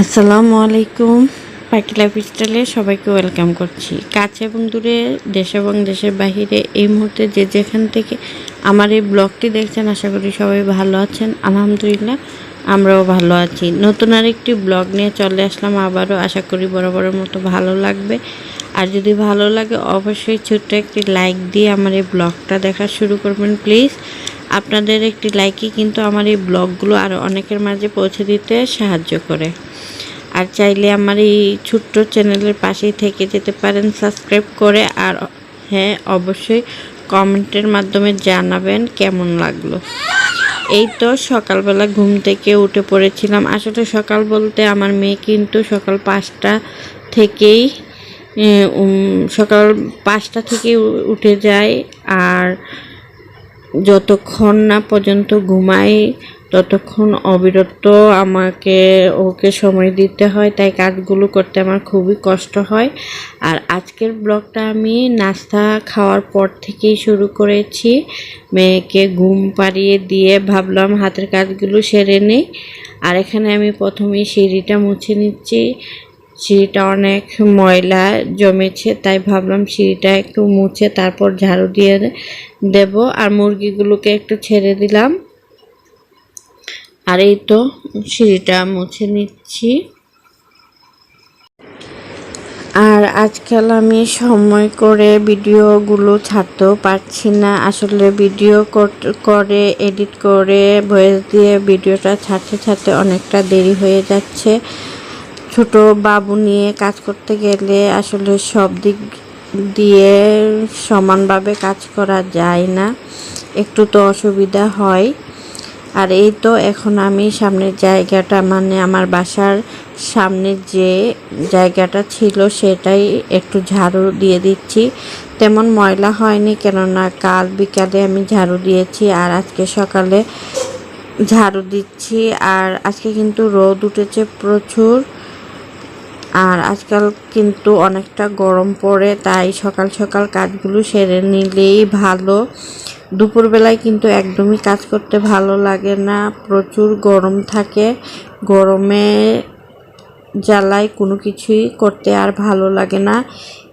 আসসালামু আলাইকুম। পাখি লাইফ স্টাইলে সবাইকে ওয়েলকাম করছি। কাছে এবং দূরে, দেশ এবং দেশের বাহিরে এই মুহূর্তে যে যেখান থেকে আমার এই ব্লগটি দেখছেন, আশা করি সবাই ভালো আছেন। আলহামদুলিল্লাহ, আমরাও ভালো আছি। নতুন আর একটি ব্লগ নিয়ে চলে আসলাম আবারও। আশা করি বরাবরের মতো ভালো লাগবে। আর যদি ভালো লাগে, অবশ্যই ছোট্ট একটি লাইক দিয়ে আমার এই ব্লগটা দেখা শুরু করবেন, প্লিজ। আপনাদের একটি লাইকই কিন্তু আমার এই ব্লগগুলো আরও অনেকের মাঝে পৌঁছে দিতে সাহায্য করে। আর চাইলে আমার এই ছোট্ট চ্যানেলের পাশেই থেকে যেতে পারেন সাবস্ক্রাইব করে আর হ্যাঁ অবশ্যই কমেন্টের মাধ্যমে জানাবেন কেমন লাগল। এই তো সকালবেলা ঘুম থেকে উঠে পড়েছিলাম। আসলে সকাল বলতে আমার মেয়ে কিন্তু সকাল পাঁচটা থেকেই সকাল পাঁচটা থেকে উঠে যায়। আর যতক্ষণ না পর্যন্ত ঘুমাই, ততক্ষণ অবিরত আমাকে, ওকে সময় দিতে হয়। তাই কাজগুলো করতে আমার খুবই কষ্ট হয়। আর আজকের ব্লগটা আমি নাস্তা খাওয়ার পর থেকেই শুরু করেছি। মেয়েকে ঘুম পাড়িয়ে দিয়ে ভাবলাম হাতের কাজগুলো সেরে নিই। আর এখানে আমি প্রথমেই সিঁড়িটা মুছে নিচ্ছি। সিঁড়িটা অনেক ময়লা জমেছে, তাই ভাবলাম সিঁড়িটা একটু মুছে তারপর ঝাড়ু দিয়ে দেব আর মুরগিগুলোকে একটু ছেড়ে দিলাম। আর এই তো সিঁড়িটা মুছে নিচ্ছি। আর আজকাল আমি সময় করে ভিডিওগুলো ছাড়তেও পারছি না। আসলে ভিডিও করে এডিট করে, ভয়েস দিয়ে ভিডিওটা ছাড়তে ছাড়তে অনেকটা দেরি হয়ে যাচ্ছে। ছোট বাবু নিয়ে কাজ করতে গেলে আসলে সব দিক দিয়ে সমানভাবে কাজ করা যায় না। একটু তো অসুবিধা হয়। আর এই তো এখন আমি সামনের জায়গাটা মানে আমার বাসার সামনে যে জায়গাটা ছিল সেটাই একটু ঝাড়ু দিয়ে দিচ্ছি। তেমন ময়লা হয়নি, কেননা কাল বিকালে আমি ঝাড়ু দিয়েছি আর আজকে সকালে ঝাড়ু দিচ্ছি। আর আজকে কিন্তু রোদ উঠেছে প্রচুর। আর আজকাল কিন্তু অনেকটা গরম পড়ে, তাই সকাল সকাল কাজগুলো সেরে নিলেই ভালো। দুপুরবেলায় কিন্তু একদমই কাজ করতে ভালো লাগে না, প্রচুর গরম থাকে। গরমে জ্বালায় কোনো কিছুই করতে আর ভালো লাগে না।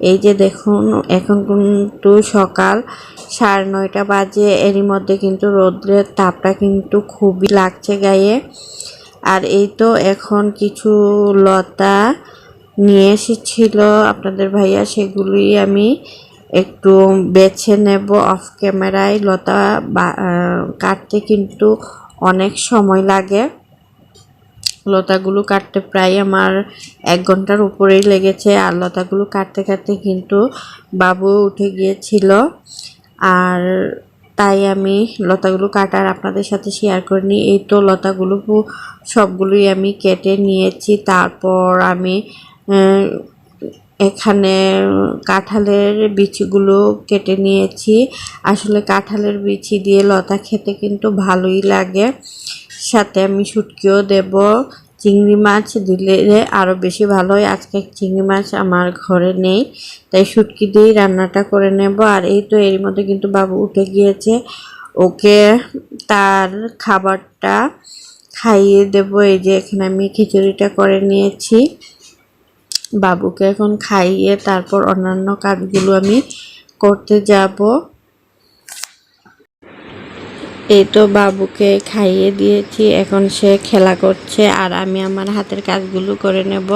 এই যে দেখুন, এখন কিন্তু সকাল সাড়ে নয়টা বাজে, এরই মধ্যে কিন্তু রৌদ্রের তাপটা কিন্তু খুবই লাগছে গায়ে। আর এই তো এখন কিছু লতা নিয়ে এসেছিল। আপনাদের ভাইয়া সেগুলি আমি একটু বেছে নেব অফ ক্যামেরায় লতা কাটতে কিন্তু অনেক সময় লাগে। লতাগুলো কাটতে প্রায় আমার এক ঘণ্টার উপরেই লেগেছে। আর লতাগুলো কাটতে কাটতে কিন্তু বাবু উঠে গিয়েছিল। আর তাই আমি লতাগুলো কাটার আপনাদের সাথে শেয়ার করে নিই এই তো লতাগুলো সবগুলোই আমি কেটে নিয়েছি। তারপর আমি এখানে কাঁঠালের বিচিগুলো কেটে নিয়েছি। আসলে কাঁঠালের বিচি দিয়ে লতা খেতে কিন্তু ভালোই লাগে। সাথে আমি শুটকিও দেব। চিংড়ি মাছ দিলে আরও বেশি ভালো হয়। আজকে চিংড়ি মাছ আমার ঘরে নেই, তাই শুটকি দিয়েই রান্নাটা করে নেব। আর এই তো এর মধ্যে কিন্তু বাবু উঠে গিয়েছে। ওকে তার খাবারটা খাইয়ে দেব। এই যে এখানে আমি খিচুড়িটা করে নিয়েছি। বাবুকে এখন খাইয়ে তারপর অন্যান্য কাজগুলো আমি করতে যাব। এই তো বাবুকে খাইয়ে দিয়েছি, এখন সে খেলা করছে আর আমি আমার হাতের কাজগুলো করে নেব।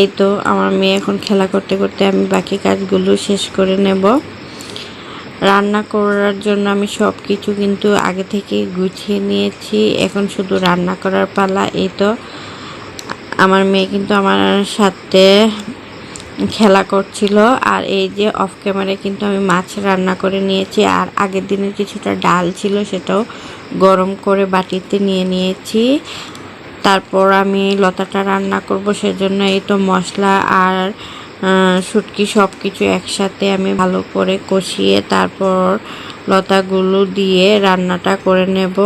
এই তো আমার মেয়ে এখন খেলা করতে করতে আমি বাকি কাজগুলো শেষ করে নেব। রান্না করার জন্য আমি সব কিছু কিন্তু আগে থেকে গুছিয়ে নিয়েছি, এখন শুধু রান্না করার পালা, এই তো আমার মেয়ে কিন্তু আমার সাথে খেলা করছিল, আর এই যে অফ ক্যামেরায় কিন্তু আমি মাছ রান্না করে নিয়েছি, আর আগের দিনের কিছুটা ডাল ছিল সেটাও গরম করে বাটিতে নিয়ে নিয়েছি। তারপর আমি লতাটা রান্না করব, সেজন্য এই তো মশলা আর শুটকি সব কিছু একসাথে আমি ভালো করে কষিয়ে তারপর লতাগুলো দিয়ে রান্নাটা করে নেব।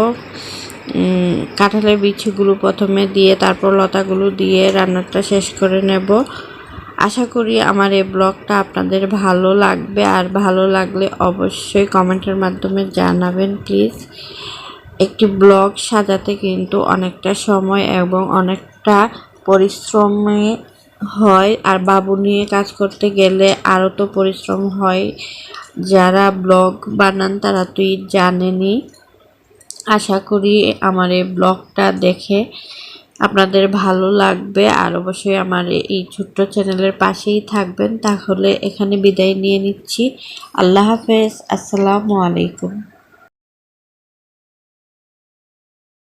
কাঁঠালের বিচিগুলো প্রথমে দিয়ে, তারপর লতাগুলো দিয়ে রান্নাটা শেষ করে নেব। আশা করি আমার এই ব্লগটা আপনাদের ভালো লাগবে, আর ভালো লাগলে অবশ্যই কমেন্টের মাধ্যমে জানাবেন, প্লিজ। একটি ব্লগ সাজাতে কিন্তু অনেকটা সময় এবং অনেকটা পরিশ্রমে হয়, আর বাবু নিয়ে কাজ করতে গেলে আরও তো পরিশ্রম হয়। যারা ব্লগ বানান তারা তুই জানেনি আশা করি আমার এই ব্লগটা দেখে আপনাদের ভালো লাগবে। আর অবশ্যই আমার এই ছোট্ট চ্যানেলের পাশেই থাকবেন। তাহলে এখানে বিদায় নিয়ে নিচ্ছি। আল্লাহ হাফেজ। আসসালামু আলাইকুম।